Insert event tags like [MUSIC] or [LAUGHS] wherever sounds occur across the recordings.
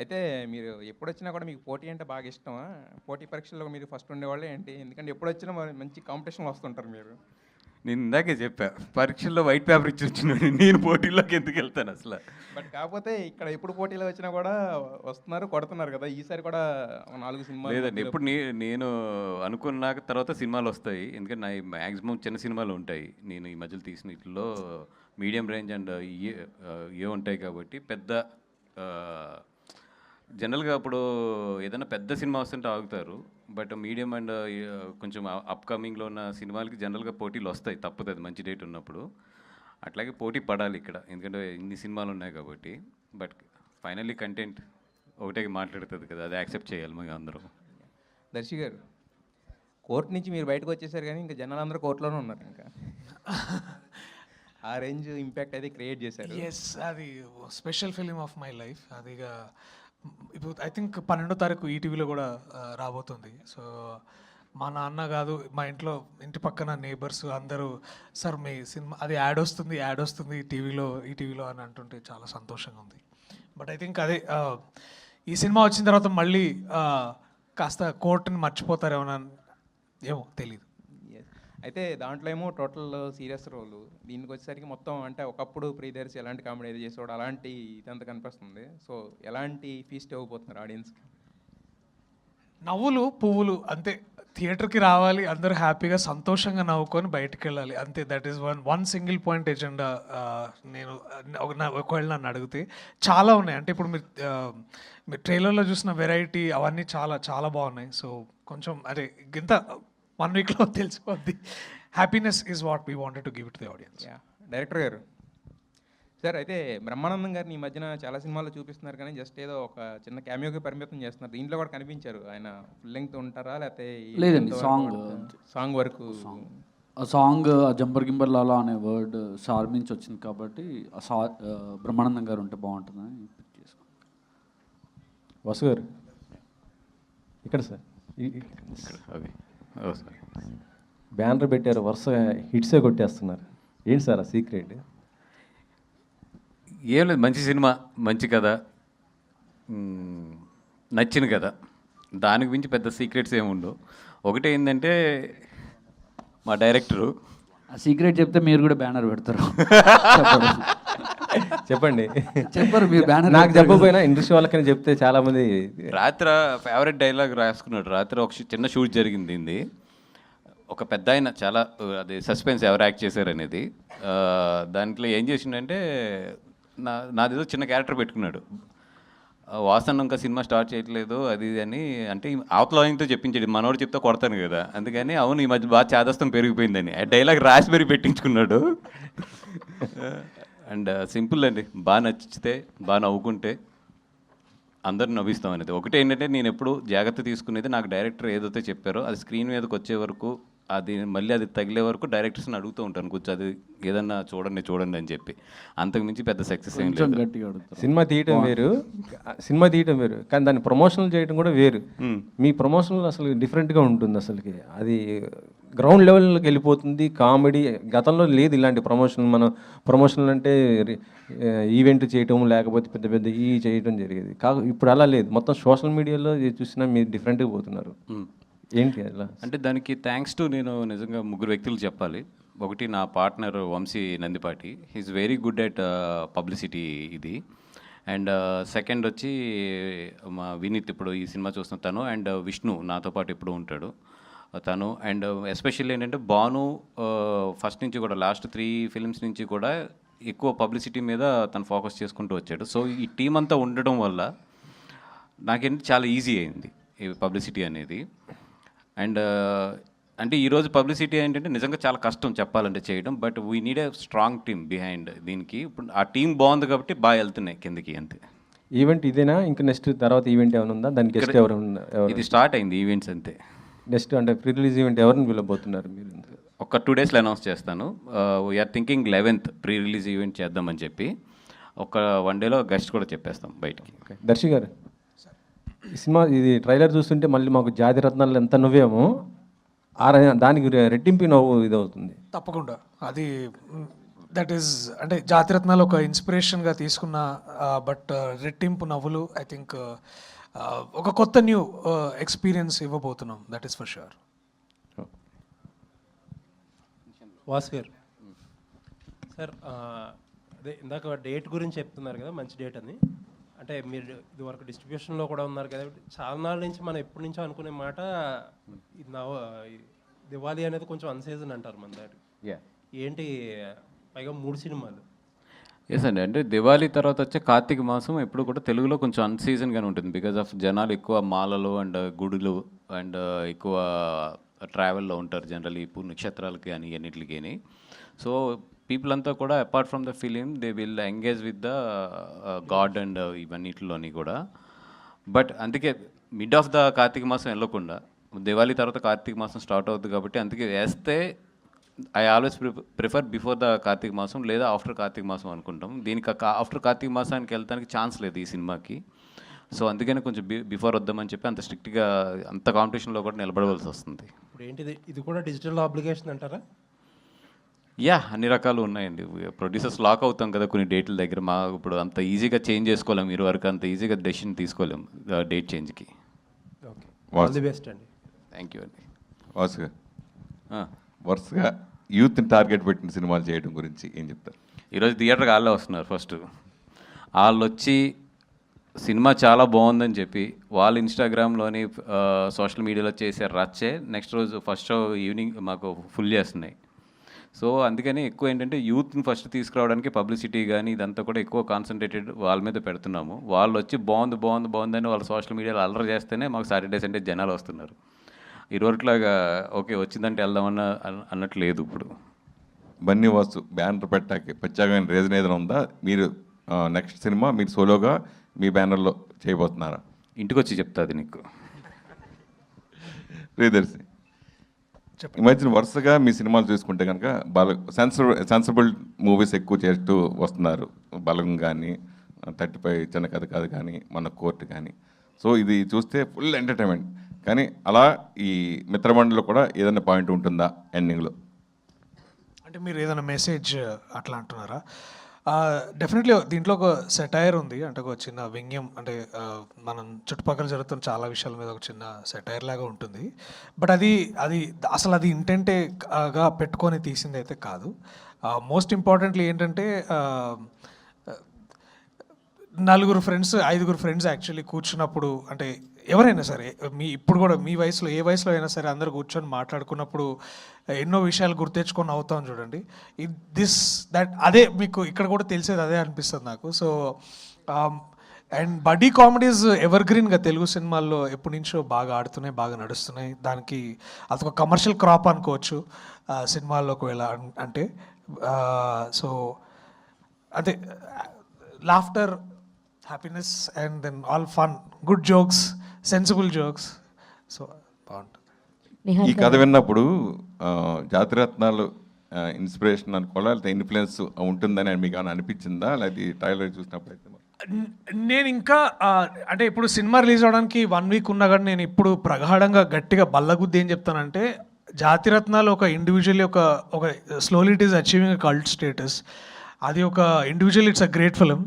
అయితే మీరు ఎప్పుడు వచ్చినా కూడా మీకు పోటీ అంటే బాగా ఇష్టమా? పోటీ పరీక్షల్లో మీరు ఫస్ట్ ఉండేవాళ్ళే ఏంటి? ఎందుకంటే ఎప్పుడు వచ్చినా మంచి కాంపిటీషన్లో వస్తుంటారు మీరు. నేను ఇందాకే చెప్పా పరీక్షల్లో వైట్ పేపర్ ఇచ్చి వచ్చినాడు నేను పోటీల్లోకి ఎందుకు వెళ్తాను అసలు? బట్ కాకపోతే ఇక్కడ ఎప్పుడు పోటీలో వచ్చినా కూడా వస్తున్నారు కొడుతున్నారు కదా. ఈసారి కూడా నాలుగు సినిమాలు లేదండి ఎప్పుడు నేను అనుకున్నాక తర్వాత సినిమాలు వస్తాయి. ఎందుకంటే నా మ్యాక్సిమం చిన్న సినిమాలు ఉంటాయి. నేను ఈ మధ్యలో తీసిన వీటిలో మీడియం రేంజ్ అండ్ ఇయే ఏ ఉంటాయి కాబట్టి పెద్ద జనరల్గా అప్పుడు ఏదైనా పెద్ద సినిమా వస్తుంటే ఆగుతారు. బట్ మీడియం అండ్ కొంచెం అప్కమింగ్లో ఉన్న సినిమాలకి జనరల్గా పోటీలు వస్తాయి. తప్పదు అది మంచి డేట్ ఉన్నప్పుడు. అట్లాగే పోటీ పడాలి ఇక్కడ. ఎందుకంటే ఇన్ని సినిమాలు ఉన్నాయి కాబట్టి. బట్ ఫైనల్లీ కంటెంట్ ఒకటే మాట్లాడుతుంది కదా. అది యాక్సెప్ట్ చేయాలి మేము అందరూ. దర్శి గారు కోర్టు నుంచి మీరు బయటకు వచ్చేసారు కానీ ఇంకా జనాలందరూ కోర్టులోనే ఉన్నారు ఇంకా. ఆ రేంజ్ ఇంపాక్ట్ అయితే క్రియేట్ చేశారు. ఎస్ అది special film of my life. అది ఇక ఇప్పుడు ఐ థింక్ పన్నెండో తారీఖు ఈటీవీలో కూడా రాబోతుంది. సో మా నాన్న కాదు మా ఇంట్లో ఇంటి పక్కన నేబర్స్ అందరూ సార్ మీ సినిమా అది యాడ్ వస్తుంది యాడ్ వస్తుంది టీవీలో ఈ టీవీలో అని అంటుంటే చాలా సంతోషంగా ఉంది. బట్ ఐ థింక్ అదే ఈ సినిమా వచ్చిన తర్వాత మళ్ళీ కాస్త కోర్టుని మర్చిపోతారేమో ఏమో తెలియదు అయితే దాంట్లో ఏమో టోటల్ సీరియస్ రోల్. దీనికి వచ్చేసరికి మొత్తం అంటే ఒకప్పుడు ప్రియదర్శి ఎలాంటి కామెడీ ఏది చేసేవాడు అలాంటి ఇదంతా కనిపిస్తుంది. సో ఎలాంటి ఫీస్ట్ అవ్వబోతున్నారు ఆడియన్స్కి? నవ్వులు పువ్వులు అంతే. థియేటర్కి రావాలి అందరూ హ్యాపీగా సంతోషంగా నవ్వుకొని బయటికి వెళ్ళాలి అంతే that is one one single point agenda నేను ఒకవేళ నన్ను అడిగితే చాలా ఉన్నాయి. అంటే ఇప్పుడు మీరు మీరు ట్రైలర్లో చూసిన వెరైటీ అవన్నీ చాలా చాలా బాగున్నాయి. సో కొంచెం అదే ఇంత వన్ వీక్లో తెలిసిపోద్ది. Happiness is what we wanted to give it the audience yeah director గారు సార్ అయితే బ్రహ్మానందం గారిని ఈ మధ్యన చాలా సినిమాల్లో చూపిస్తున్నారు కానీ జస్ట్ ఏదో ఒక చిన్న క్యామియోకి పరిమితం చేస్తున్నారు. దీంట్లో కూడా కనిపించారు. ఆయన ఫుల్ లెంగ్త్ ఉంటారా? లేకపోతే లేదండి, song. సాంగ్ వరకు ఆ సాంగ్ ఆ జంబర్ గింబర్ లాలా అనే వర్డ్ సార్ నుంచి వచ్చింది కాబట్టి ఆ సా బ్రహ్మానందం గారు ఉంటే బాగుంటుందని వసు గారు ఇక్కడ సార్ సరే బ్యానర్ పెట్టారు వరుసగా హిట్సే కొట్టేస్తున్నారు. ఏంటి సార్ ఆ సీక్రెట్? ఏం లేదు మంచి సినిమా మంచి కథ నచ్చిన కథ. దానికి మించి పెద్ద సీక్రెట్స్ ఏమి ఉండవు. ఒకటి ఏంటంటే మా డైరెక్టరు ఆ సీక్రెట్ చెప్తే మీరు కూడా బ్యానర్ పెడతారు. [LAUGHS] చెప్పండి. చెప్పరు మీరు బ్యానర్ నాకు చెప్పకపోయినా ఇండస్ట్రీ వాళ్ళకని చెప్తే చాలా మంది రాత్రి ఫేవరెట్ డైలాగ్ రాసుకున్నాడు. రాత్రి ఒక చిన్న షూట్ జరిగింది ఇది ఒక పెద్ద ఆయన చాలా అది సస్పెన్స్ ఎవరు యాక్ట్ చేశారు అనేది. ఆ, దాంట్లో ఏం చేసిండంటే నా నాదేదో చిన్న క్యారెక్టర్ పెట్టుకున్నాడు. వాసన ఇంకా సినిమా స్టార్ట్ చేయట్లేదు అది ఇది అని అంటే ఆయనతో చెప్పించాడు. మనోడు చెప్తే కొడతాను కదా. అందుకని అవును ఈ మధ్య బాగా చేదస్తం పెరిగిపోయిందని. ఆ డైలాగ్ రాసి మరీ పెట్టించుకున్నాడు. అండ్ సింపుల్ అండి. బాగా నచ్చితే బాగా నవ్వుకుంటే అందరు నవ్విస్తాం అనేది. ఒకటి ఏంటంటే నేను ఎప్పుడు జాగ్రత్త తీసుకునేది నాకు డైరెక్టర్ ఏదైతే చెప్పారో అది స్క్రీన్ మీదకి వచ్చే వరకు అది మళ్ళీ అది తగిలే వరకు డైరెక్టర్స్ని అడుగుతూ ఉంటాను. కూర్చో అది ఏదన్నా చూడండి చూడండి అని చెప్పి. అంతకు మించి పెద్ద సక్సెస్ ఏం లేదు. సినిమా తీయటం వేరు. సినిమా తీయటం వేరు. కానీ దాన్ని ప్రమోషనల్ చేయడం కూడా వేరు. మీ ప్రమోషనల్ అసలు డిఫరెంట్గా ఉంటుంది అసలుకి. అది గ్రౌండ్ లెవెల్కి వెళ్ళిపోతుంది. కామెడీ గతంలో లేదు ఇలాంటి ప్రమోషన్. మనం ప్రమోషనల్ అంటే ఈవెంట్ చేయటం లేకపోతే పెద్ద పెద్ద ఈ చేయటం జరిగేది. కా ఇప్పుడు అలా లేదు. మొత్తం సోషల్ మీడియాలో చూసినా మీరు డిఫరెంట్గా పోతున్నారు. ఏంటి అలా? అంటే దానికి థ్యాంక్స్ టు నేను నిజంగా ముగ్గురు వ్యక్తులు చెప్పాలి. ఒకటి నా partner Vamsi Nandipati. He's very good at publicity ఇది. అండ్ సెకండ్ వచ్చి మా వినీత్ ఇప్పుడు ఈ సినిమా చూస్తున్న తను. అండ్ విష్ణు నాతో పాటు ఎప్పుడు ఉంటాడు. తను అండ్ ఎస్పెషల్లీ ఏంటంటే బాను ఫస్ట్ నుంచి కూడా లాస్ట్ త్రీ ఫిల్మ్స్ నుంచి కూడా ఎక్కువ పబ్లిసిటీ మీద తను ఫోకస్ చేసుకుంటూ వచ్చాడు. సో ఈ టీం అంతా ఉండడం వల్ల నాకేంటి చాలా ఈజీ అయింది ఈ పబ్లిసిటీ అనేది. అండ్ అంటే ఈరోజు పబ్లిసిటీ ఏంటంటే నిజంగా చాలా కష్టం చెప్పాలంటే చేయడం but we need a strong team behind దీనికి. ఇప్పుడు ఆ టీం బాగుంది కాబట్టి బాగా వెళ్తున్నాయి కిందకి అంతే. ఈవెంట్ ఇదేనా? ఇంకా నెక్స్ట్ తర్వాత ఈవెంట్ ఏమైనా ఉందా? దానికి గెస్ట్ ఎవరు? ఇది స్టార్ట్ అయింది ఈవెంట్స్ అంతే. నెక్స్ట్ అంటే ప్రీ రిలీజ్ ఈవెంట్ ఎవరిని పిలవబోతున్నారు మీరు ఒక టూ డేస్లో అనౌన్స్ చేస్తాను. We're thinking eleventh pre release event చేద్దామని చెప్పి ఒక వన్ డేలో గెస్ట్ కూడా చెప్పేస్తాం బయటికి. ఓకే. దర్శి గారు ఈ సినిమా ఇది ట్రైలర్ చూస్తుంటే మళ్ళీ మాకు జాతి రత్నాలు ఎంత నవ్వేమో ఆ ర- దానికి రెట్టింపు నవ్వు ఇది అవుతుంది తప్పకుండా. అది దట్ ఈస్ అంటే జాతిరత్నాలు ఒక ఇన్స్పిరేషన్గా తీసుకున్న బట్ రెట్టింపు నవ్వులు ఐ థింక్ ఒక కొత్త new experience ఇవ్వబోతున్నాం that is for sure Vasu గారు సార్ అదే ఇందాక డేట్ గురించి చెప్తున్నారు కదా మంచి డేట్ అని. అంటే మీరు ఇది వరకు డిస్ట్రిబ్యూషన్లో కూడా ఉన్నారు కదా చాలా నాళ్ళ నుంచి మనం ఎప్పటి నుంచో అనుకునే మాట ఇది నవ దివాళీ అనేది కొంచెం అన్సీజన్ అంటారు మన దాటి. ఏంటి పైగా మూడు సినిమాలు. ఎస్ అండి అంటే దివాళీ తర్వాత వచ్చే కార్తీక మాసం ఎప్పుడు కూడా తెలుగులో కొంచెం అన్సీజన్గానే ఉంటుంది. బికాజ్ ఆఫ్ జనాలు ఎక్కువ మాలలు అండ్ గుడులు అండ్ ఎక్కువ ట్రావెల్లో ఉంటారు జనరల్ ఇప్పుడు నక్షత్రాలకి కానీ అన్నిటికి సో పీపుల్ అంతా కూడా apart from the film they will engage with the god and ఇవన్నిటిలోని కూడా. బట్ అందుకే మిడ్ ఆఫ్ ద కార్తీక మాసం వెళ్ళకుండా దివాళీ తర్వాత కార్తీక మాసం స్టార్ట్ అవుతుంది కాబట్టి అందుకే వేస్తే I always prefer before the Karthika మాసం లేదా ఆఫ్టర్ కార్తీక మాసం అనుకుంటాం. దీనికి ఆఫ్టర్ కార్తీక మాసానికి వెళ్తానికి ఛాన్స్ లేదు ఈ సినిమాకి. సో అందుకని కొంచెం బి బిఫోర్ వద్దామని చెప్పి అంత స్ట్రిక్ట్గా అంత కాంపిటీషన్లో కూడా నిలబడవలసి వస్తుంది. ఇప్పుడు ఏంటిది? ఇది కూడా డిజిటల్ అప్లికేషన్ అంటారా? యా అన్ని రకాలు ఉన్నాయండి. ప్రొడ్యూసర్స్ లాక్ అవుతాం కదా కొన్ని డేట్ల దగ్గర. మా ఇప్పుడు అంత ఈజీగా చేంజ్ చేసుకోలేం. మీరు వరకు అంత ఈజీగా డెసిషన్ తీసుకోలేం డేట్ చేంజ్కి ఓకే. ఆల్ ది బెస్ట్ అండి. థ్యాంక్ యూ అండి. వాసుగా ఆ. వరుసగా యూత్ని టార్గెట్ పెట్టిన సినిమాలు చేయడం గురించి ఏం చెప్తారు? ఈరోజు థియేటర్కి వాళ్ళే వస్తున్నారు ఫస్ట్. వాళ్ళు వచ్చి సినిమా చాలా బాగుందని చెప్పి వాళ్ళు ఇన్స్టాగ్రామ్లోని సోషల్ మీడియాలో చేసే రచ్చే నెక్స్ట్ రోజు ఫస్ట్ షో ఈవినింగ్ మాకు ఫుల్ చేస్తున్నాయి. సో అందుకని ఎక్కువ ఏంటంటే యూత్ని ఫస్ట్ తీసుకురావడానికి పబ్లిసిటీ కానీ ఇదంతా కూడా ఎక్కువ కాన్సన్ట్రేటెడ్ వాళ్ళ మీద పెడుతున్నాము. వాళ్ళు వచ్చి బాగుంది బాగుంది బాగుందని వాళ్ళు సోషల్ మీడియాలో అల్లరి చేస్తేనే మాకు సాటర్డే సండే జనాలు వస్తున్నారు. ఇరువరకులాగా ఓకే వచ్చిందంటే వెళ్దామన్న అన్న- అన్నట్లు లేదు ఇప్పుడు. బన్నీ వాసు బ్యానర్ పెట్టాక. ప్రత్యేకమైన రీజన్ ఏదైనా ఉందా? మీరు నెక్స్ట్ సినిమా మీరు సోలోగా మీ బ్యానర్లో చేయబోతున్నారా? ఇంటికి వచ్చి చెప్తా అది నీకు. ప్రియదర్శి ఈ మధ్యన వరుసగా మీ సినిమాలు చూసుకుంటే కనుక బల సెన్సర్ సెన్సిబుల్ మూవీస్ ఎక్కువ చేస్తూ వస్తున్నారు. బలగం కానీ థర్టీ ఫైవ్ చిన్న కథ కాదు కానీ మన కోర్టు కానీ. సో ఇది చూస్తే ఫుల్ ఎంటర్టైన్మెంట్. కానీ అలా ఈ మిత్రమండలిలో కూడా ఏదైనా పాయింట్ ఉంటుందా ఎండింగ్లో? అంటే మీరు ఏదైనా మెసేజ్ అట్లా అంటున్నారా? డెఫినెట్లీ దీంట్లో ఒక సెటైర్ ఉంది. అంటే ఒక చిన్న వ్యంగ్యం. అంటే మనం చుట్టుపక్కల జరుగుతున్న చాలా విషయాల మీద ఒక చిన్న సెటైర్ లాగా ఉంటుంది. బట్ అది అది అసలు అది ఇంటెంటేగా పెట్టుకొని తీసింది అయితే కాదు. మోస్ట్ ఇంపార్టెంట్లీ ఏంటంటే నలుగురు ఫ్రెండ్స్ ఐదుగురు ఫ్రెండ్స్ యాక్చువల్లీ కూర్చున్నప్పుడు అంటే ఎవరైనా సరే మీ ఇప్పుడు కూడా మీ వయసులో ఏ వయసులో అయినా సరే అందరు కూర్చొని మాట్లాడుకున్నప్పుడు ఎన్నో విషయాలు గుర్తెచ్చుకొని అవుతాం చూడండి. దిస్ దట్ అదే మీకు ఇక్కడ కూడా తెలిసేది అదే అనిపిస్తుంది నాకు. సో అండ్ బడీ కామెడీస్ ఎవర్ గ్రీన్గా తెలుగు సినిమాల్లో ఎప్పటి నుంచో బాగా ఆడుతున్నాయి బాగా నడుస్తున్నాయి. దానికి అదొక కమర్షియల్ క్రాప్ అనుకోవచ్చు సినిమాల్లో ఒకవేళ అంటే సో అదే laughter happiness and then all fun good jokes sensible jokes so బాగుంటుంది ఈ కథ విన్నప్పుడు జాతిరత్నాలు ఇన్స్పిరేషన్ అనుకోవాలా? లేకపోతే ఇన్ఫ్లుయెన్స్ ఉంటుందని మీకు ఏమైనా అనిపించిందా? లేదా ట్రైలర్ చూసినప్పుడు అయితే నేను ఇంకా అంటే ఇప్పుడు సినిమా రిలీజ్ అవడానికి వన్ వీక్ ఉన్నా కానీ నేను ఇప్పుడు ప్రగాఢంగా గట్టిగా బల్లగుద్ది ఏం చెప్తానంటే జాతిరత్నాలు ఒక ఇండివిజువల్లీ ఒక ఒక slowly it is achieving cult status అది ఒక individual it's a great film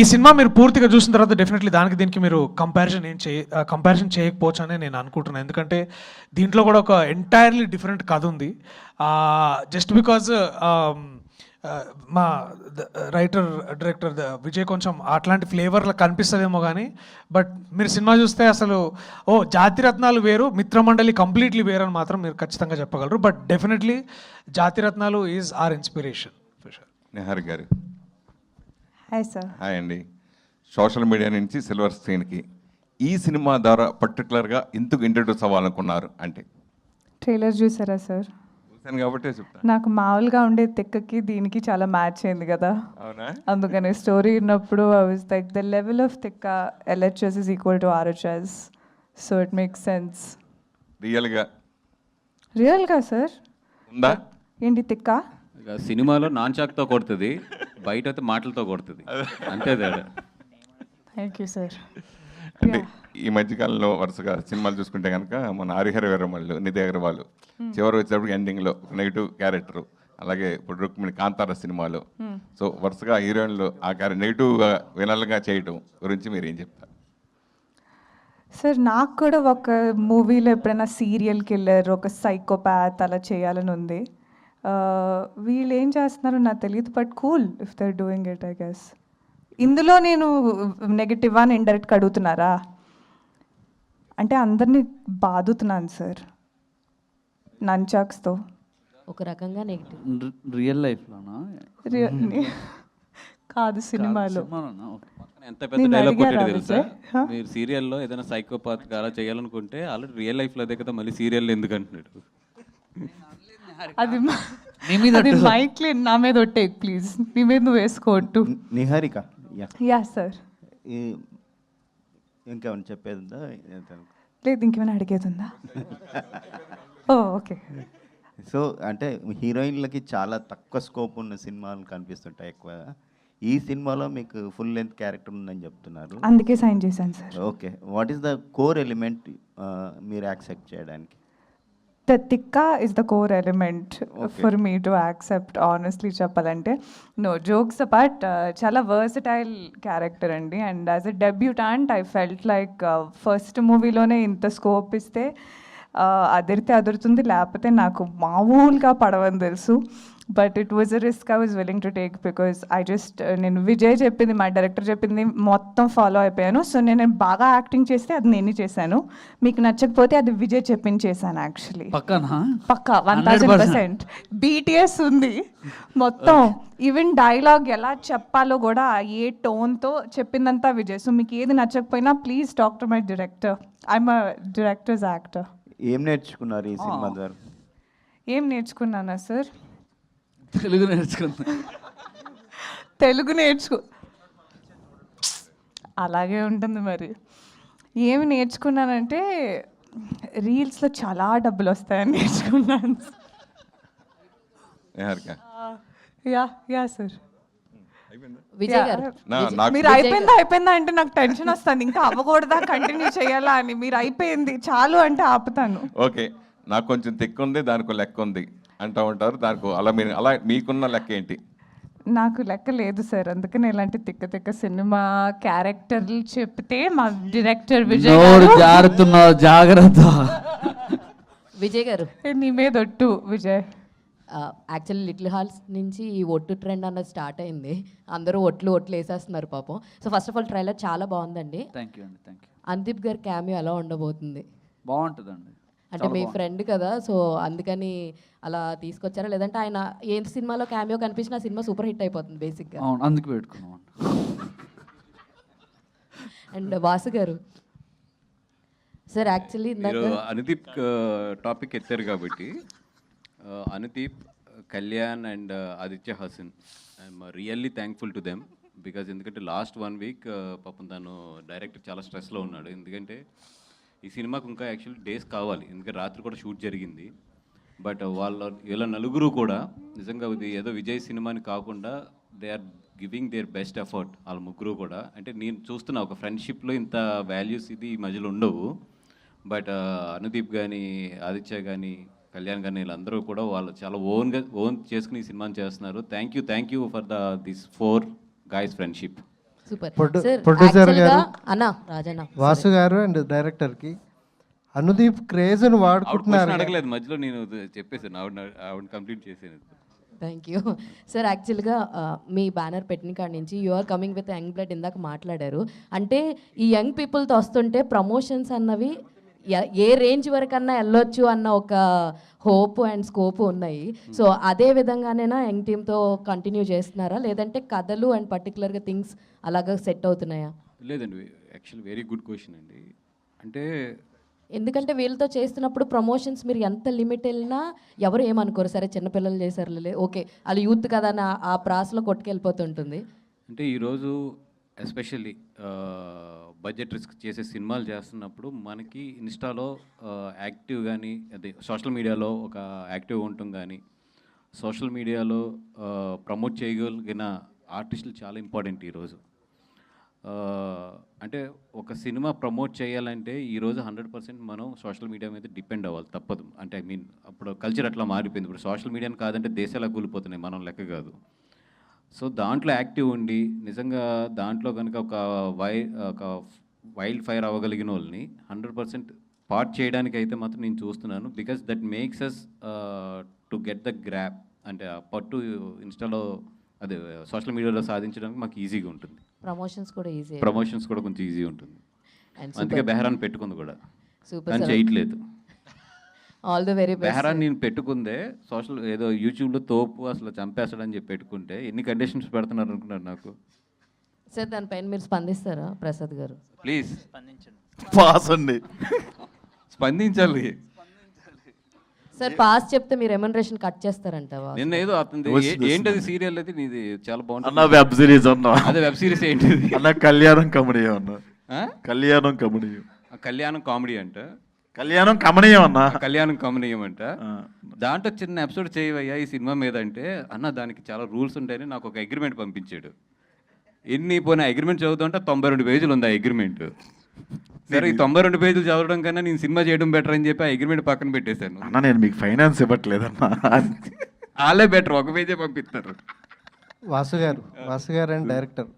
ఈ సినిమా మీరు పూర్తిగా చూసిన తర్వాత డెఫినెట్లీ దానికి దీనికి మీరు కంపారిజన్ ఏం చేయ కంపారిజన్ చేయకపోవచ్చు అని నేను అనుకుంటున్నాను ఎందుకంటే దీంట్లో కూడా ఒక ఎంటైర్లీ డిఫరెంట్ కథ ఉంది. జస్ట్ బికాజ్ మా రైటర్ డైరెక్టర్ విజయ్ కొంచెం అట్లాంటి ఫ్లేవర్లో కనిపిస్తుందేమో కానీ బట్ మీరు సినిమా చూస్తే అసలు ఓ జాతిరత్నాలు వేరు మిత్రమండలి కంప్లీట్లీ వేరు అని మాత్రం మీరు ఖచ్చితంగా చెప్పగలరు. But definitely Jathiratnalu is our inspiration నెహర్ గారు. హాయ్ సార్ హాయ్ అండి. సోషల్ మీడియా నుంచి సిల్వర్ స్క్రీన్కి ఈ సినిమా ద్వారా పర్టికులర్గా ఎందుకు ఇంట్రడ్యూస్ అవ్వాలనుకున్నారు అంటే? ట్రైలర్ చూసారా సార్ చూశాను కాబట్టే చెప్తాను నాకు మామూలుగా ఉండే తిక్కకి దీనికి చాలా మ్యాచ్ అయింది కదా. అవునా? అందుకని స్టోరీ విన్నప్పుడు I was like the level of తిక్క LHS is equal to RHS so it makes sense రియల్గా రియల్గా సార్ ఉందా? ఏంటి తిక్క? ఇక సినిమాలో నాన్ చాక్తో కొడుతుంది. బయట అయితే మాటలతో కొడుతుంది. అంతే తేడా థ్యాంక్ యూ సార్ అంటే ఈ మధ్యకాలంలో వరుసగా సినిమాలు చూసుకుంటే కనుక మన హరిహర వీరమల్లు నిధి అగర్వాల్ చివరి వచ్చేటప్పుడు ఎండింగ్లో నెగిటివ్ క్యారెక్టర్ అలాగే ఇప్పుడు రుక్మిణి కాంతార సినిమాలో. సో వరుసగా హీరోయిన్లు ఆ క్యారెక్టర్ నెగిటివ్గా వినల్గా చేయటం గురించి మీరు ఏం చెప్తారు? సార్ నాకు కూడా ఒక మూవీలో ఎప్పుడైనా సీరియల్ కిల్లర్ ఒక సైకోపాత్ అలా చేయాలని ఉంది. వీళ్ళు ఏం చేస్తున్నారో నాకు తెలియదు but cool if they're doing it I guess ఇందులో నేను నెగిటివ్ అని ఇండైరెక్ట్గా అడుగుతున్నారా? అంటే అందరినీ బాదుతున్నాను సార్ నంచాక్స్తో. ఒక రకంగా నెగిటివ్ రియల్ లైఫ్లోనా కాదు సినిమాలో. ఎంత పెద్ద డైలాగ్ కొట్టాడు తెలుసా? మీరు సీరియల్లో ఏదైనా సైకోపాత్ అలా చేయాలనుకుంటే ఆల్రెడీ రియల్ లైఫ్లో అదే కదా మళ్ళీ సీరియల్ ఎందుకు అంటున్నాడు? [LAUGHS] అది మీద అది మైక్లీ నా మీద ఒట్టే ప్లీజ్. నీ మీద నువ్వు వేసుకోవట్టు నిహారిక యా. Yeah sir. ఈ ఇంకేమైనా చెప్పేది ఉందా లేదు ఇంకేమైనా అడిగేది ఉందా ఓ ఓకే. సో అంటే హీరోయిన్లకి చాలా తక్కువ స్కోప్ ఉన్న సినిమాలు కనిపిస్తుంటాయి ఎక్కువ. ఈ సినిమాలో మీకు ఫుల్ లెంత్ క్యారెక్టర్ ఉందని చెప్తున్నారు. అందుకే సైన్ చేశాను sir. Okay. What is the core element మీరు యాక్సెప్ట్ చేయడానికి? The tikka is the core element for me to accept honestly చెప్పాలంటే. నో జోక్స్ అపార్ట్ చాలా వర్సటైల్ క్యారెక్టర్ అండి. And as a debutante I felt like first మూవీలోనే ఇంత scope ఇస్తే uh, అదిరితే అదురుతుంది లేకపోతే నాకు మామూలుగా పడవని తెలుసు. But it was a risk I was willing to take because I just నేను విజయ్ చెప్పింది మా డైరెక్టర్ చెప్పింది మొత్తం ఫాలో అయిపోయాను. సో నేను బాగా యాక్టింగ్ చేస్తే అది నేను చేశాను. మీకు నచ్చకపోతే అది విజయ్ చెప్పింది చేశాను యాక్చువల్లీ పక్కనా? పక్కా వన్ థౌసండ్ పర్సెంట్. బీటీఎస్ ఉంది. మొత్తం ఈవెన్ డైలాగ్ ఎలా చెప్పాలో కూడా ఏ టోన్తో చెప్పిందంతా విజయ్. సో మీకు ఏది నచ్చకపోయినా please talk to my director I'm director's actor ఏం నేర్చుకున్నారు ఈ సినిమా ద్వారా? ఏం నేర్చుకున్నానా సార్ తెలుగు నేర్చుకుంది తెలుగు నేర్చుకో. అలాగే ఉంటుంది మరి. ఏమి నేర్చుకున్నానంటే రీల్స్లో చాలా డబ్బులు వస్తాయని నేర్చుకున్నాను. Yeah yeah sir. మీరు అయిపోయిందా అయిపోయిందా అంటే నాకు టెన్షన్ వస్తుంది. ఇంకా అవ్వకూడదా కంటిన్యూ చేయాలా అని. మీరు అయిపోయింది చాలు అంటే ఆపుతాను. ఓకే నాకు కొంచెం తిక్కు ఉంది దానికి లెక్క ఉంది. అంటూ ఉంటారు. దానికి అలా మీరు అలా మీకున్న లెక్క ఏంటి? నాకు లెక్క లేదు సార్. అందుకని ఇలాంటి తిక్క తిక్క సినిమా క్యారెక్టర్లు చెప్తే మా డైరెక్టర్ విజయ్ నోరు గారు జారుతున్నావు జాగ్రత్త. విజయ్ గారు. నీ మీద ఒట్టు విజయ్. యాక్చువల్లీ లిటిల్ హాల్స్ నుంచి ఈ ఒట్టు ట్రెండ్ అన్నది స్టార్ట్ అయింది. అందరూ ఒట్లు ఒట్లు వేసేస్తున్నారు పాపం. So first of all trailer చాలా బాగుందండి. థ్యాంక్ యూ అండి థ్యాంక్ యూ అందీప్ గారి క్యామియో ఎలా ఉండబోతుంది? బాగుంటుందండి. అంటే మీ ఫ్రెండ్ కదా సో అందుకని అలా తీసుకొచ్చారా? లేదంటే ఆయన ఏ సినిమాలో క్యామియో కనిపించినా సినిమా సూపర్ హిట్ అయిపోతుంది బేసిక్గా. అవును అందుకు పెట్టుకున్నాం. అండ్ వాసు గారు. సార్ యాక్చువల్లీ అనుదీప్ టాపిక్ ఎత్తారు కాబట్టి Anudeep Kalyan and Aditya Hasan. I'm really thankful to them because ఎందుకంటే లాస్ట్ వన్ వీక్ పాపం తను డైరెక్టర్ చాలా స్ట్రెస్లో ఉన్నాడు. ఎందుకంటే ఈ సినిమాకు ఇంకా యాక్చువల్ డేస్ కావాలి. ఎందుకంటే రాత్రి కూడా షూట్ జరిగింది. బట్ వాళ్ళ వీళ్ళ నలుగురు కూడా నిజంగా ఇది ఏదో విజయ్ సినిమాని కాకుండా they are giving their best effort వాళ్ళ ముగ్గురు కూడా. అంటే నేను చూస్తున్నా ఒక ఫ్రెండ్షిప్లో ఇంత వాల్యూస్ ఇది ఈ మధ్యలో ఉండవు. బట్ uh, అనుదీప్ కానీ ఆదిత్య కానీ కళ్యాణ్ కానీ వీళ్ళందరూ కూడా వాళ్ళు చాలా ఓన్గా ఓన్ చేసుకుని ఈ సినిమాని చేస్తున్నారు. Thank you thank you for the this four guys friendship super ప్రొడ్యూ- sir producer గారు, అన్న రాజన్న. వాసు గారు అండ్ డైరెక్టర్కి అనుదీప్ క్రేజ్ను ఆవిడ వాడుకుంటున్నారు అడగలేదు మధ్యలో నేను చెప్పేసాను ఆవిడ ఆవిడ కంప్లీట్ చేసాను థ్యాంక్ యూ సార్ యాక్చువల్గా మీ బ్యానర్ పెట్టిన కాడి నుంచి you are coming with young blood ఇందాక మాట్లాడారు. అంటే ఈ యంగ్ పీపుల్తో వస్తుంటే ప్రమోషన్స్ అన్నవి ఏ రేంజ్ వరకన్నా వెళ్ళొచ్చు అన్న ఒక హోప్ అండ్ స్కోప్ ఉన్నాయి. సో అదే విధంగానేనా యంగ్ టీమ్తో కంటిన్యూ చేస్తున్నారా? లేదంటే కథలు అండ్ పర్టికులర్గా థింగ్స్ అలాగా సెట్ అవుతున్నాయా? లేదండి. యాక్చువల్లీ వెరీ గుడ్ క్వశ్చన్ అండి. అంటే ఎందుకంటే వీళ్ళతో చేస్తున్నప్పుడు ప్రమోషన్స్ మీరు ఎంత లిమిట్ వెళ్ళినా ఎవరు ఏమనుకోరు. సరే చిన్నపిల్లలు చేశారులే ఓకే. వాళ్ళు యూత్ కదా ఆ ప్రాసలో కొట్టుకెళ్ళిపోతుంటుంది. అంటే ఈరోజు ఎస్పెషల్లీ బడ్జెట్ రిస్క్ చేసే సినిమాలు చేస్తున్నప్పుడు మనకి ఇన్స్టాలో యాక్టివ్ కానీ అదే సోషల్ మీడియాలో ఒక యాక్టివ్ ఉండటం కానీ సోషల్ మీడియాలో ప్రమోట్ చేయగలిగిన ఆర్టిస్టులు చాలా ఇంపార్టెంట్ ఈరోజు. అంటే ఒక సినిమా ప్రమోట్ చేయాలంటే ఈరోజు హండ్రెడ్ పర్సెంట్ మనం సోషల్ మీడియా మీద డిపెండ్ అవ్వాలి తప్పదు. అంటే ఐ మీన్ అప్పుడు కల్చర్ అట్లా మారిపోయింది. ఇప్పుడు సోషల్ మీడియాని కాదంటే దేశాలకు కూలిపోతున్నాయి మనం లెక్క కాదు. సో దాంట్లో యాక్టివ్ ఉండి నిజంగా దాంట్లో కనుక ఒక వై ఒక వైల్డ్ ఫైర్ అవ్వగలిగిన వాళ్ళని హండ్రెడ్ పర్సెంట్ పార్ట్ చేయడానికి అయితే మాత్రం నేను చూస్తున్నాను. Because that makes us to get the grasp. అంటే ఆ పట్టు ఇన్స్టాలో అదే సోషల్ మీడియాలో సాధించడానికి మాకు ఈజీగా ఉంటుంది. ప్రమోషన్స్ కూడా ఈజీ. ప్రమోషన్స్ కూడా కొంచెం ఈజీ ఉంటుంది. అందుకే బెహరాన్ పెట్టుకుంది కూడా. చేయట్లేదు. ఆల్ ద వెరీ బెస్ట్ బెహరాన్ నేను పెట్టుకుందే సోషల్ ఏదో యూట్యూబ్లో తోపు అసలు చంపేస్తాడని చెప్పి పెట్టుకుంటే ఎన్ని కండిషన్స్ పెడుతున్నారు అనుకున్నారు నాకు? సార్ దానిపైన మీరు స్పందిస్తారా ప్రసాద్ గారు? ప్లీజ్ పాస్ అండి. స్పందించాలి. సార్ పాస్ చెప్తే మీరు రెమ్యునరేషన్ కట్ చేస్తారంటావా నిన్న ఏదో ఏ- ఏంటది సీరియల్ అది నీది చాలా బాగుంటుంది. అన్న వెబ్ సిరీస్ అన్న. అదే వెబ్ సిరీస్ ఏంటిది? అన్న కళ్యాణం కమనీయం అన్న. ఆ? కళ్యాణం ఆ కళ్యాణం కామెడీ అంట. కళ్యాణం కమనీయం అన్న కళ్యాణం కామెడీయం అంట. దాంట్లో చిన్న ఎపిసోడ్ చేయవయ్యా ఈ సినిమా మీద అంటే అన్న దానికి చాలా రూల్స్ ఉంటాయని నాకు ఒక అగ్రిమెంట్ పంపించాడు. ఎన్ని పోయిన అగ్రిమెంట్ చదువుతుంటే తొంభై రెండు పేజీలు ఉంది ఆ అగ్రిమెంట్ సరే ఈ తొంభై రెండు పేజీలు చదవడం కన్నా నేను సినిమా చేయడం బెటర్ అని చెప్పి ఆ అగ్రిమెంట్ పక్కన పెట్టేశాను. అన్న నేను మీకు ఫైనాన్స్ ఇవ్వట్లేదన్న. వాళ్ళే బెటర్ ఒక పేజే పంపిస్తారు. వాసు గారు వాసు గారు అండ్ డైరెక్టర్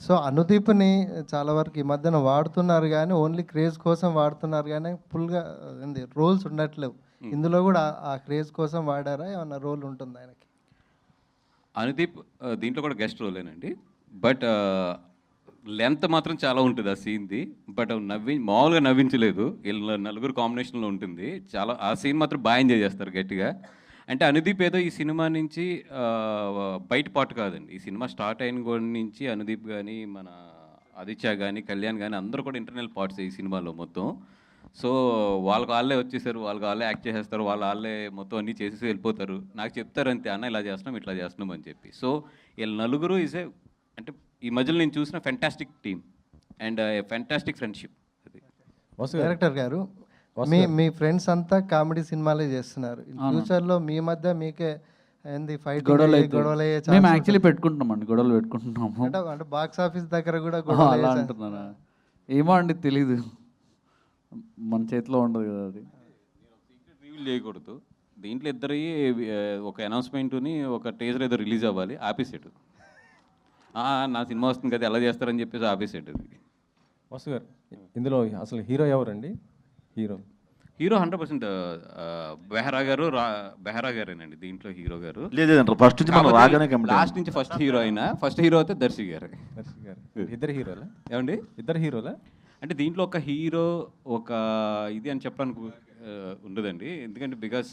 సో అనుదీప్ని చాలా వరకు ఈ మధ్యన వాడుతున్నారు కానీ ఓన్లీ క్రేజ్ కోసం వాడుతున్నారు కానీ ఫుల్గా ఏంది రోల్స్ ఉండట్లేవు. ఇందులో కూడా ఆ- క్రేజ్ కోసం వాడారా? ఏమన్నా రోల్ ఉంటుంది ఆయనకి? అనుదీప్ ఆ, దీంట్లో కూడా గెస్ట్ రోలేనండి బట్ లెంత్ మాత్రం చాలా ఉంటుంది ఆ సీన్ది బట్ నవ్వి మామూలుగా నవ్వించలేదు. వీళ్ళ నలుగురు కాంబినేషన్లో ఉంటుంది. చాలా ఆ సీన్ మాత్రం బాగా ఎంజాయ్ చేస్తారు గట్టిగా. అంటే అనుదీప్ ఏదో ఈ సినిమా నుంచి బయట పాటు కాదండి. ఈ సినిమా స్టార్ట్ అయిన కూడా నుంచి అనుదీప్ కానీ మన ఆదిత్య కానీ కళ్యాణ్ కానీ అందరూ కూడా ఇంటర్నల్ పార్ట్స్ ఈ సినిమాలో మొత్తం. సో వాళ్ళకి వాళ్ళే వచ్చేసారు వాళ్ళకి వాళ్ళే యాక్ట్ చేసేస్తారు వాళ్ళ వాళ్ళే మొత్తం అన్నీ చేసేసి వెళ్ళిపోతారు. నాకు చెప్తారు అంతే అన్న ఇలా చేస్తున్నాం ఇట్లా చేస్తున్నాం అని చెప్పి. సో వీళ్ళ నలుగురు ఇస్ ఏ అంటే ఈ మధ్యలో నేను చూసిన fantastic team and fantastic friendship అది. డైరెక్టర్ గారు మీ. మీ ఫ్రెండ్స్ అంతా కామెడీ సినిమాలే చేస్తున్నారు. ఫ్యూచర్లో మీ మధ్య మీకే ఏంది ఫైట్ గొడవలు గొడవలు మేము యాక్చువల్లీ ఉంటుంది. పెట్టుకుంటున్నామండి గొడవలు పెట్టుకుంటున్నాము. అంటే అంటే బాక్స్ ఆఫీస్ దగ్గర కూడా గొడవలు అంటున్నారా? ఏమో అండి తెలీదు. మన చేతిలో ఉండదు కదా అది. రివీల్ చేయకూడదు. దీంట్లో ఇద్దరి ఒక అనౌన్స్మెంట్ని ఒక టేజర్ ఏదో రిలీజ్ అవ్వాలి ఆపేసాడు "ఆ, నా సినిమా వస్తుంది కదా ఎలా చేస్తారని చెప్పేసి ఆపేసాడు అది వాసు గారు ఇందులో అసలు హీరో ఎవరండి? Hero. Hero hundred percent Behara గారు బెహరా గారేనండి దీంట్లో హీరో గారు. లేదు లేదంటారు ఫస్ట్ నుంచి మనం రాగానే కమిటీ లాస్ట్ నుంచి ఫస్ట్ హీరో అయినా ఫస్ట్ హీరో అయితే దర్శి గారు. దర్శక్ గారు. ఇద్దరు హీరోలా? ఏమండి? ఇద్దరు హీరోలా? అంటే దీంట్లో ఒక హీరో ఒక ఇది అని చెప్పడానికి ఉండదండి. ఎందుకంటే బికాస్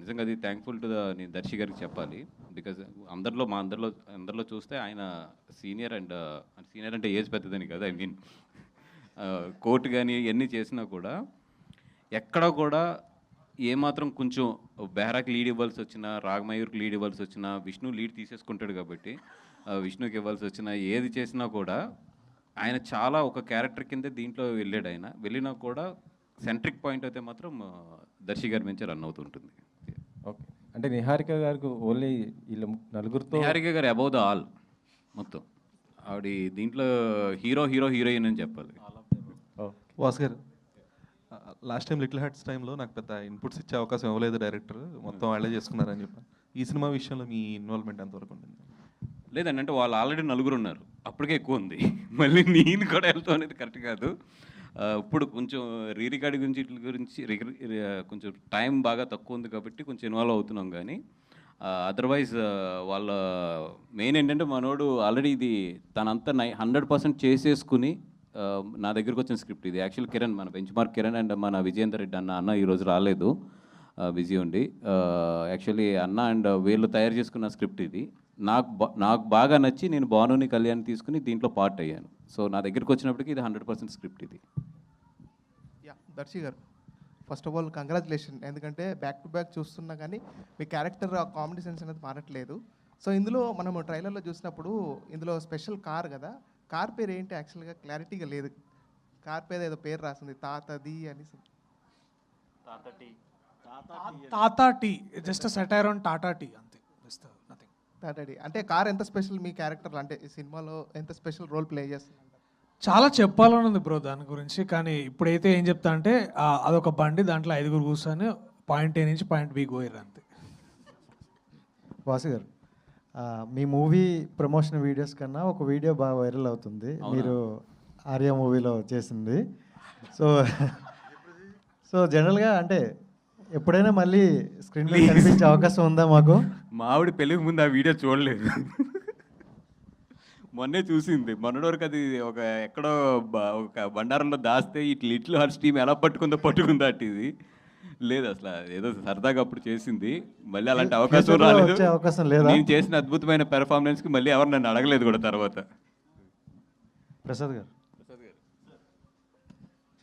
నిజంగా అది థ్యాంక్ఫుల్ టు ద నేను దర్శి గారికి చెప్పాలి. బికాస్ అందరిలో మా అందరిలో అందరిలో చూస్తే ఆయన సీనియర్ అండ్ సీనియర్ అంటే ఏజ్ పెద్దదని కదా ఐ మీన్ కోర్టు కానీ ఇవన్నీ చేసినా కూడా ఎక్కడ కూడా ఏమాత్రం కొంచెం బెహరాకి లీడ్ ఇవ్వాల్సి వచ్చినా రాగమయూర్కి లీడ్ ఇవ్వాల్సి వచ్చినా విష్ణు లీడ్ తీసేసుకుంటాడు కాబట్టి విష్ణుకి ఇవ్వాల్సి వచ్చినా ఏది చేసినా కూడా ఆయన చాలా ఒక క్యారెక్టర్ కింద దీంట్లో వెళ్ళాడు ఆయన. వెళ్ళినా కూడా సెంట్రిక్ పాయింట్ అయితే మాత్రం దర్శి గారి నుంచి రన్ అవుతుంటుంది ఓకే. అంటే నిహారిక గారికి ఓన్లీ వీళ్ళ నలుగురితో నిహారిక గారు అబౌవ్ ద ఆల్ మొత్తం. ఆవిడ దీంట్లో హీరో హీరో హీరోయిన్ అని చెప్పాలి. వాస్ గారు లాస్ట్ టైం లిటిల్ హార్ట్స్ టైంలో నాకు పెద్ద ఇన్పుట్స్ ఇచ్చే అవకాశం ఇవ్వలేదు డైరెక్టర్ మొత్తం వాళ్ళే చేసుకున్నారని చెప్పాను ఈ సినిమా విషయంలో మీ ఇన్వాల్వ్మెంట్ ఎంతవరకు ఉంటుంది? లేదండి అంటే వాళ్ళు ఆల్రెడీ నలుగురు ఉన్నారు. అప్పటికే ఎక్కువ ఉంది. [LAUGHS] మళ్ళీ నేను కూడా వెళ్తాం అనేది కరెక్ట్ కాదు. ఇప్పుడు కొంచెం రీ రికార్డ్ గురించి వీటి గురించి కొంచెం టైం బాగా తక్కువ ఉంది కాబట్టి కొంచెం ఇన్వాల్వ్ అవుతున్నాం కానీ అదర్వైజ్ వాళ్ళ మెయిన్ ఏంటంటే మనోడు ఆల్రెడీ ఇది తనంతా నై హండ్రెడ్ పర్సెంట్ చేసేసుకుని Um, నా దగ్గరకు వచ్చిన స్క్రిప్ట్ ఇది. యాక్చువల్ కిరణ్ మన బెంచ్ మార్క్ కిరణ్ అండ్ మన విజయేందర్ రెడ్డి అన్న అన్న ఈరోజు రాలేదు. Uh, బిజీ ఉండి. Uh, యాక్చువల్లీ అన్న అండ్ వీళ్ళు తయారు చేసుకున్న స్క్రిప్ట్ ఇది. నాకు నాకు బాగా నచ్చి నేను భానుని కళ్యాణ్ తీసుకుని దీంట్లో పార్ట్ అయ్యాను. సో నా దగ్గరికి వచ్చినప్పటికీ ఇది హండ్రెడ్ పర్సెంట్ స్క్రిప్ట్ ఇది. యా దర్శి గారు ఫస్ట్ ఆఫ్ ఆల్ కంగ్రాచులేషన్ ఎందుకంటే బ్యాక్ టు బ్యాక్ చూస్తున్నా కానీ మీ క్యారెక్టర్ కామెడీ సెన్స్ అనేది మారట్లేదు. సో ఇందులో మనం ట్రైలర్లో చూసినప్పుడు ఇందులో స్పెషల్ కార్ కదా కార్ పేరు ఏంటి యాక్చువల్గా క్లారిటీగా లేదు. కార్ పేరు ఏదో పేరు రాసింది. తాతది అని. Tata tea. Just satire on Tata tea అంతే. జస్ట్ నథింగ్ తాటడి అంటే కార్ ఎంత స్పెషల్ మీ క్యారెక్టర్ అంటే ఈ సినిమాలో ఎంత స్పెషల్ రోల్ ప్లే చేస్తుంది? చాలా చెప్పాలని ఉంది బ్రో దాని గురించి. కానీ ఇప్పుడైతే ఏం చెప్తా అంటే ఆ, అదొక బండి దాంట్లో ఐదుగురు కూర్చొని పాయింట్ ఏ నుంచి పాయింట్ బి పోయారు అంతే. వాసు గారు మీ మూవీ ప్రమోషన్ వీడియోస్ కన్నా ఒక వీడియో బాగా వైరల్ అవుతుంది. మీరు ఆర్య మూవీలో చేసింది. సో సో జనరల్గా అంటే ఎప్పుడైనా మళ్ళీ స్క్రీన్ మీద కనిపించే అవకాశం ఉందా మాకు? మా ఆవిడ పెళ్ళికి ముందు ఆ వీడియో చూడలేదు. మొన్నే చూసింది. మొన్నటి వరకు అది ఒక ఎక్కడో ఒక బండారంలో దాస్తే ఇట్లా లిటిల్ హార్ట్స్ టీమ్ ఎలా పట్టుకుందో పట్టుకుందో ఇది. లేదు అసలు. ఏదో సరదాగా అప్పుడు చేసింది. మళ్ళీ అలాంటి అవకాశం రాలేదు. వచ్చే అవకాశం లేదా? నేను చేసిన అద్భుతమైన పెర్ఫార్మెన్స్కి మళ్ళీ ఎవరు నన్ను అడగలేదు కూడా తర్వాత. ప్రసాద్ గారు.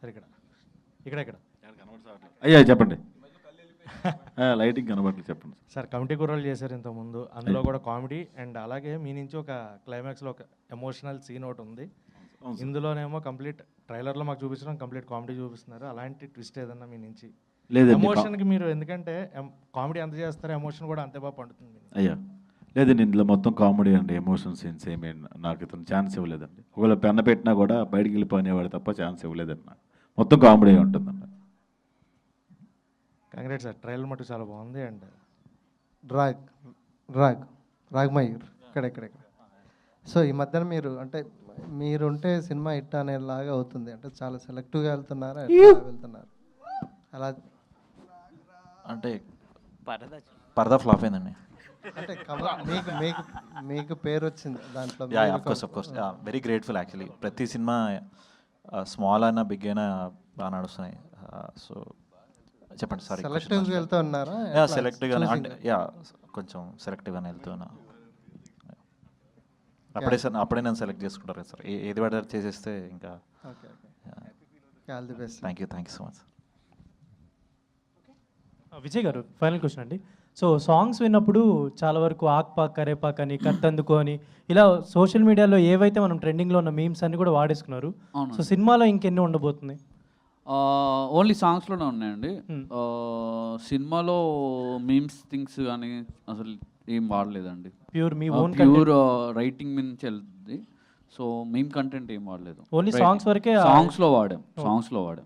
సరే ఇక్కడ. ఇక్కడ ఇక్కడ. అయ్యా చెప్పండి. లైటింగ్ కనబడలేదు చెప్పండి. సార్ కమిటీ కుర్రలు చేశారు ఇంతకుముందు అందులో కూడా కామెడీ అండ్ అలాగే మీ నుంచి ఒక క్లైమాక్స్లో ఒక ఎమోషనల్ సీన్ ఒకటి ఉంది. ఇందులోనేమో కంప్లీట్ ట్రైలర్లో మాకు చూపించడం కంప్లీట్ కామెడీ చూపిస్తున్నారు. అలాంటి ట్విస్ట్ ఏదన్నా మీ నుంచి లేదండి, ఎమోషన్కి మీరు ఎందుకంటే కామెడీ ఎంత చేస్తారో? ఎమోషన్ కూడా అంతే బాగా పండుతుంది. అయ్యా లేదండి ఇందులో మొత్తం కామెడీ అండి. ఎమోషన్ సీన్స్ ఏమీ నాకు ఇతను ఛాన్స్ ఇవ్వలేదండి. ఒకవేళ పెన్న పెట్టినా కూడా బయటికి వెళ్ళిపోయినవాడు తప్ప ఛాన్స్ ఇవ్వలేదండి నాకు. మొత్తం కామెడీ ఉంటుందండి. కంగ్రాట్ సార్ ట్రైలర్ మటుకు చాలా బాగుంది అండ్ రాగ్ రాగ్ రాగ్మయూర్ ఇక్కడ ఇక్కడ ఇక్కడ. సో ఈ మధ్యన మీరు అంటే మీరుంటే సినిమా హిట్ అనేలాగా అవుతుంది. అంటే చాలా సెలెక్టివ్గా వెళ్తున్నారా వెళ్తున్నారు. అలా అంటే పరదా ఫ్లాప్ అయిందండి. అంటే [LAUGHS] మీకు మీకు మీకు పేరు వచ్చింది దాంట్లో యా మీరు of course of course very grateful actually ప్రతి సినిమా స్మాల్ అయినా బిగ్ అయినా బాగా నడుస్తున్నాయి. సో చెప్పండి సారీ Selective గా వెళ్తూ ఉన్నారా? యా? సెలెక్టివ్గానే అంటే Choosing. యా కొంచెం సెలెక్టివ్గానే వెళ్తున్నా అప్పుడే సార్ అప్పుడే నన్ను సెలెక్ట్ చేసుకుంటారు కదా సార్. ఏది పడితే చేసేస్తే ఇంకా okay okay all the best thank you thank you so much Vijay గారు ఫైనల్ క్వశ్చన్ అండి. సో సాంగ్స్ విన్నప్పుడు చాలా వరకు ఆక్ పాక్ కరేపాక్ అని కత్తందుకు అని ఇలా సోషల్ మీడియాలో ఏవైతే మనం ట్రెండింగ్లో ఉన్న మీమ్స్ అన్ని కూడా వాడేసుకున్నారు. అవును. సో సినిమాలో ఇంకెన్ని ఉండబోతుంది? ఓన్లీ సాంగ్స్లోనే ఉన్నాయండి. ఆ, సినిమాలో మీమ్స్ థింగ్స్ కానీ అసలు ఏం వాడలేదండి. Pure మీ own ప్యూర్ రైటింగ్ నుంచి వెళ్తుంది. సో మీమ్ కంటెంట్ ఏం వాడలేదు. Only songs వరకే ఆ- సాంగ్స్లో వాడాం. సాంగ్స్లో వాడాం.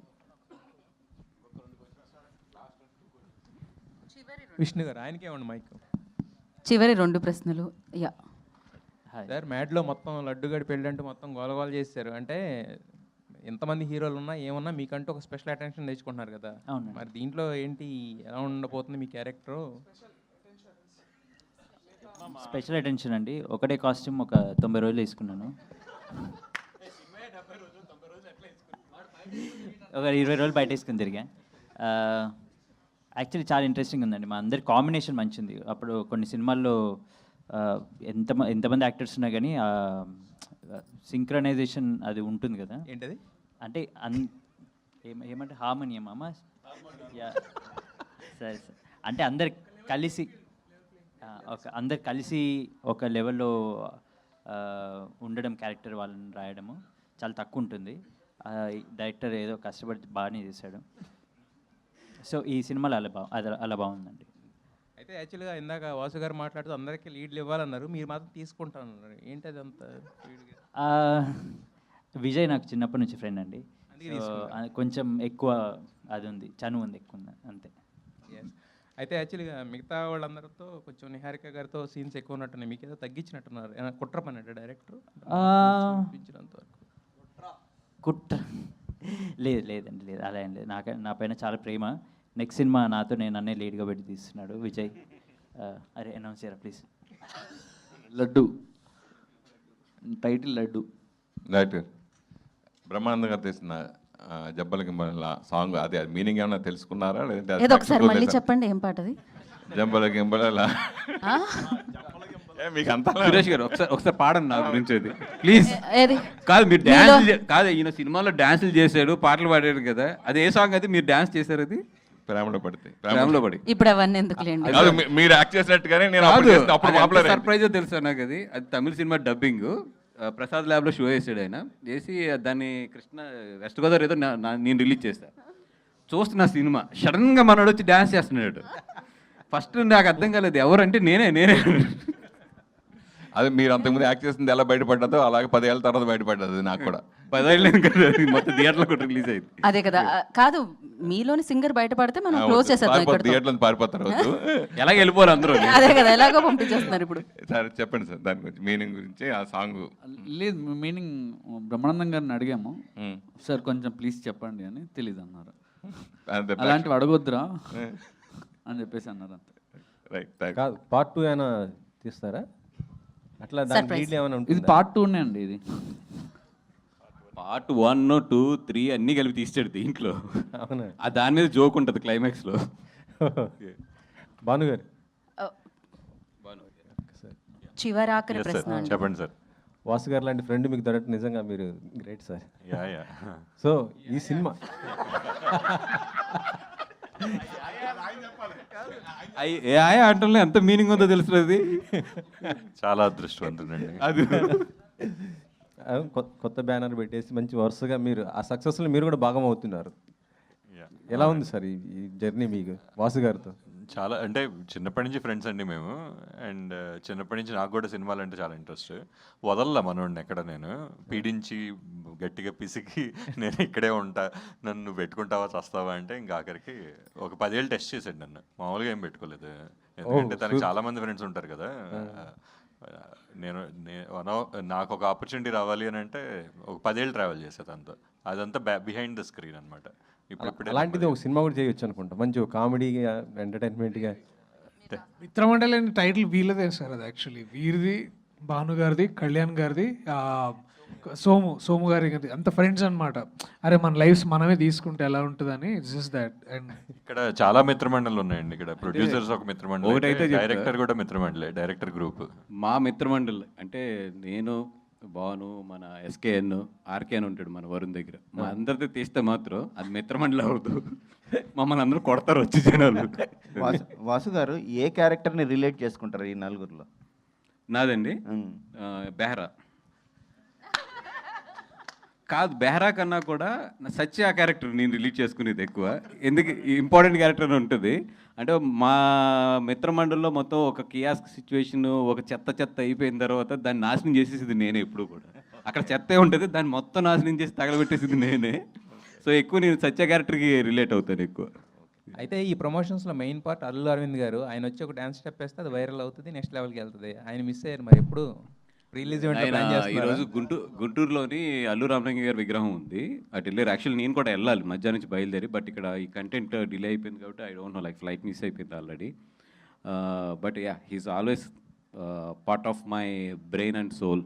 విష్ణు గారు ఆయనకే ఇవ్వండి మైక్ చివరి రెండు ప్రశ్నలు యా. సార్ మ్యాడ్లో మొత్తం లడ్డుగడి పెళ్ళి అంటే మొత్తం గోలగోల చేశారు అంటే ఎంతమంది హీరోలు ఉన్నా ఏమన్నా మీకంటూ ఒక స్పెషల్ అటెన్షన్ తెచ్చుకుంటున్నారు కదా. అవునండి. మరి దీంట్లో ఏంటి ఎలా ఉండబోతుంది మీ క్యారెక్టర్ స్పెషల్ అటెన్షన్ అండి. ఒకటే కాస్ట్యూమ్ ఒక తొంభై రోజులు వేసుకున్నాను. ఒక ఇరవై రోజులు బయట వేసుకుని తిరిగా. యాక్చువల్లీ చాలా ఇంట్రెస్టింగ్ ఉందండి. మా అందరి కాంబినేషన్ మంచిది. అప్పుడు కొన్ని సినిమాల్లో ఎంత ఎంతమంది యాక్టర్స్ ఉన్నా కానీ సింక్రనైజేషన్ అది ఉంటుంది కదా. ఏంటది? అంటే అన్ ఏమ- ఏమంటే హార్మోనియం అమ్మా సరే సరే. అంటే అందరు కలిసి ఒక అందరు కలిసి ఒక లెవెల్లో ఉండడం క్యారెక్టర్ వాళ్ళని రాయడము చాలా తక్కువ ఉంటుంది. డైరెక్టర్ ఏదో కష్టపడి బాగానే చేశాడు. సో ఈ సినిమాలో అలా బా అది అలా బాగుందండి. అయితే యాక్చువల్గా ఇందాక వాసు గారు మాట్లాడుతూ అందరికీ లీడ్లు ఇవ్వాలన్నారు మీరు మాత్రం తీసుకుంటానన్నారు. ఏంటి అది అంత విజయ్ నాకు చిన్నప్పటి నుంచి ఫ్రెండ్ అండి. సో, కొంచెం ఎక్కువ అది ఉంది చనువు ఉంది ఎక్కువ ఉంది అంతే. Yes. అయితే యాక్చువల్గా మిగతా వాళ్ళందరితో కొంచెం నిహారిక గారితో సీన్స్ ఎక్కువ ఉన్నట్టున్నాయి. మీకు ఏదో తగ్గించినట్టున్నారు. ఏమైనా కుట్ర పని అంటే డైరెక్టర్? ఆ. చూపించినంత వరకు. కుట్ర. లేదు లేదండి లేదు అలా ఏం లేదు. నాకు నా పైన చాలా ప్రేమ. నెక్స్ట్ సినిమా నాతో నేను అన్నే లీడ్గా పెట్టి తీస్తున్నాడు విజయ్. అరే అనౌన్స్ చేయరా please Laddu. Title Laddu. Right Brahmananda గారు తీసిన గింబల సాంగ్ అది అది మీనింగ్ ఏమైనా తెలుసుకున్నారా? లేదంటే ఒకసారి మళ్ళీ? చెప్పండి ఏం పాట అది? జంబల గింబల మీకు అంతా సురేష్ గారు ఒకసారి ఒకసారి పాడండి నా గురించి అది. ప్లీజ్ ఏది? కాదు మీరు డ్యాన్స్ కాదు ఈయన సినిమాలో డాన్సులు చేశాడు పాటలు పాడాడు కదా. అది ఏ సాంగ్ అది? మీరు డాన్స్ చేశారు అది? ప్రేమలో పడితే. ప్రేమలో పడి. ఇప్పుడు అవన్నీ ఎందుకులేండి? కాదు, మీ- మీరు యాక్ట్ చేసినట్టుగానే నేను అప్పుడు చేసిన- అప్పుడు అయింది. సర్ప్రైజ్ తెలుసా నాకు అది? అది తమిళ సినిమా డబ్బింగ్. ప్రసాద్ ల్యాబ్లో షో చేసాడు ఆయన. చేసి దాన్ని కృష్ణ వెస్ట్ గోదావరి ఏదో నా- నా- నేను రిలీజ్ చేశా. చూస్తున్నా సినిమా. సడన్గా మనోడు వచ్చి డ్యాన్స్ చేస్తున్నాడు. ఫస్ట్ నాకు అర్థం కాలేదు ఎవరంటే నేనే నేనే. అదే మీరు అంతకుముందు యాక్ట్ చేసింది ఎలా బయటపడ్డదో అలాగే పదేళ్ళ తర్వాత బయటపడ్డది నాకు కూడా. పదేళ్ళు కదా మొత్తం థియేటర్లో కూడా రిలీజ్ అయింది. అదే కదా కాదు మీలోని సింగర్ బయటపడితే మనం క్లోజ్ చేసేద్దాం ఇక్కడ థియేటర్లో పారిపోతారు [LAUGHS] ఎలాగ వెళ్ళిపోరు అందరూ? అదే కదా ఎలాగో పంపించేస్తున్నారు ఇప్పుడు. సరే చెప్పండి సార్ దాని గురించి మీనింగ్ గురించి ఆ సాంగ్. లేదు మీనింగ్ బ్రహ్మానందం గారిని అడిగాము. సార్ కొంచెం ప్లీజ్ చెప్పండి అని తెలీదు అన్నారు. అలాంటివి అడగొద్దురా [LAUGHS] అని చెప్పేసి అన్నారు అంతే. రైట్ కాదు పార్ట్ టూ ఏమైనా తీస్తారా? అట్లా దాని ఏమైనా ఇది పార్ట్ టూనే అండి ఇది. పార్ట్ వన్ టూ త్రీ అన్నీ కలిపి తీస్తాడు దీంట్లో. అవునా? ఆ దాని మీద జోక్ ఉంటుంది క్లైమాక్స్లో. [LAUGHS] భాను గారు. చివరాఖరి ప్రశ్న అండి. చెప్పండి సార్ వాసు గారు లాంటి ఫ్రెండ్ మీకు దొరకడం నిజంగా మీరు great sir yeah yeah so ఈ సినిమా అయ్- ఏ ఆయా ఆటల్లో ఎంత మీనింగ్ ఉందో తెలుస్తుంది చాలా అదృష్టవంతుడండి. అది. [LAUGHS] కొత్త బ్యానర్ పెట్టేసి మంచి వరుసగా మీరు ఆ సక్సెస్లో మీరు కూడా భాగం అవుతున్నారు. ఎలా ఉంది సార్ ఈ జర్నీ మీకు వాసు గారితో? చాలా అంటే చిన్నప్పటి నుంచి ఫ్రెండ్స్ అండి మేము. అండ్ చిన్నప్పటి నుంచి నాకు కూడా సినిమాలు అంటే చాలా ఇంట్రెస్ట్ వదల్లా మనోడిని ఎక్కడ నేను? పీడించి గట్టిగా పిసికి [LAUGHS] నేను ఇక్కడే ఉంటా నన్ను పెట్టుకుంటావా చస్తావా అంటే ఇంకా ఆఖరికి ఒక పదేళ్ళు టెస్ట్ చేశాడు నన్ను. మామూలుగా ఏం పెట్టుకోలేదు. ఎందుకంటే తనకి. చాలా మంది ఫ్రెండ్స్ ఉంటారు కదా. నేను నాకు ఒక ఆపర్చునిటీ రావాలి అని అంటే ఒక పదేళ్ళు ట్రావెల్ చేసే తనతో. అదంతా బిహైండ్ ద స్క్రీన్ అనమాట ఇప్పుడు అలాంటిది ఒక సినిమా కూడా చేయొచ్చు అనుకుంటా. మంచి కామెడీగా ఎంటర్టైన్మెంట్గా మిత్రమండలి అనే టైటిల్ వీళ్ళదే సార్ అది యాక్చువల్లీ వీరిది భాను గారిది కళ్యాణ్ గారిది ఆ, సోము సోము గారి. అంత ఫ్రెండ్స్ అన్నమాట. అరే మన లైఫ్స్ మనమే తీసుకుంటే ఎలా ఉంటుందని జస్ట్ దాట్ అండ్ ఇక్కడ చాలా మిత్రమండలు ఉన్నాయండి. ఇక్కడ ప్రొడ్యూసర్స్ ఒక మిత్రమండలి ఒకటైతే. డైరెక్టర్ కూడా మిత్రమండలి డైరెక్టర్ గ్రూప్ మా మిత్రమండలి. అంటే నేను బాను మన ఎస్కేఎన్ ఆర్కేఎన్ ఉంటాడు మన వరుణ్ దగ్గర. మా అందరితో తీస్తే మాత్రం అది మిత్రమండలి అవదు మమ్మల్ని అందరూ కొడతారు వచ్చి జనాలు. వాసు వాసు గారు ఏ క్యారెక్టర్ని రిలేట్ చేసుకుంటారు ఈ నలుగురిలో? నాదండి? బెహ్రా. కాదు బెహ్రా కన్నా కూడా నా సత్య ఆ క్యారెక్టర్ నేను రిలీజ్ చేసుకునేది ఎక్కువ. ఎందుకు ఇంపార్టెంట్ క్యారెక్టర్ అని ఉంటుంది. అంటే మా మిత్రమండలిలో మొత్తం ఒక కియాస్క్ సిచ్యువేషన్ ఒక చెత్త చెత్త అయిపోయిన తర్వాత దాన్ని నాశనం చేసేసింది నేనే ఎప్పుడు కూడా. అక్కడ చెత్తే ఉంటుంది దాన్ని మొత్తం నాశనం చేసి తగలబెట్టేసింది నేనే. సో ఎక్కువ నేను సత్య క్యారెక్టర్కి రిలేట్ అవుతాను ఎక్కువ. అయితే ఈ ప్రమోషన్స్లో మెయిన్ పార్ట్ అల్లు అరవింద్ గారు ఆయన వచ్చి ఒక డ్యాన్స్ స్టెప్ వేస్తే అది వైరల్ అవుతుంది నెక్స్ట్ లెవెల్కి వెళ్తుంది. ఆయన మిస్ అయ్యారు మరి ఎప్పుడు? రిలీజ్ ఈరోజు గుంటూరు గుంటూరులోని అల్లు రామలింగ గారి విగ్రహం ఉంది. అటు వెళ్ళారు యాక్చువల్ నేను కూడా వెళ్ళాలి మధ్యాహ్నం నుంచి బయలుదేరి బట్ ఇక్కడ ఈ కంటెంట్ డిలే అయిపోయింది కాబట్టి I don't know like flight miss అయిపోయింది already but yeah he's always part of my brain and soul